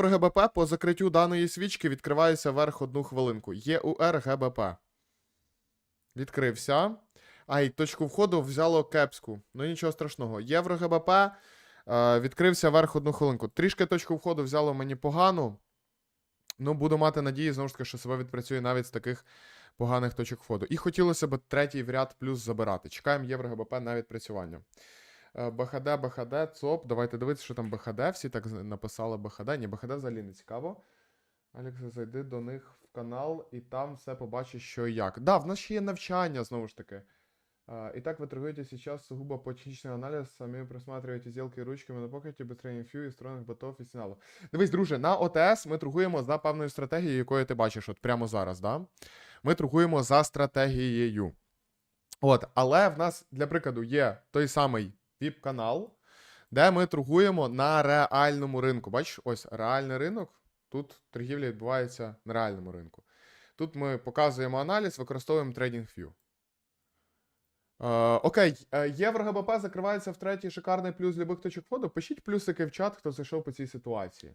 ГБП по закриттю даної свічки відкривається вверх одну хвилинку. ЄУР ГБП. Відкрився. Ай, точку входу взяло кепську. Ну нічого страшного. Євро ГБП е, відкрився вверх одну хвилинку. Трішки точку входу взяло мені погано. Ну, буду мати надії, знову ж таки, що себе відпрацює навіть з таких поганих точок входу. І хотілося б третій в ряд плюс забирати. Чекаємо євро на відпрацювання. Е, БХД, БХД, ЦОП. Давайте дивитися, що там БХД. Всі так написали БХД. Ні, БХД взагалі не цікаво. Алекс, зайди до них в канал і там все побачиш, що і як. Да, в нас ще є навчання, знову ж таки. А, Итак, вы торгуете сейчас сугубо по техничный анализ, самі просматриваете сделки ручками на покеті, без фью і встроєних ботов і сигналу. Дивись, друже, на ОТС ми торгуємо за певною стратегією, якою ти бачиш, от прямо зараз, да? Ми торгуємо за стратегією. От, але в нас, для прикладу, є той самий VIP-канал, де ми торгуємо на реальному ринку. Бачиш, ось реальний ринок. Тут торгівля відбувається на реальному ринку. Тут ми показуємо аналіз, використовуємо TradingView. Е, окей, е, євро ГБП закривається в третій шикарний плюс любих точок входу. Пишіть плюсики в чат, хто зайшов по цій ситуації.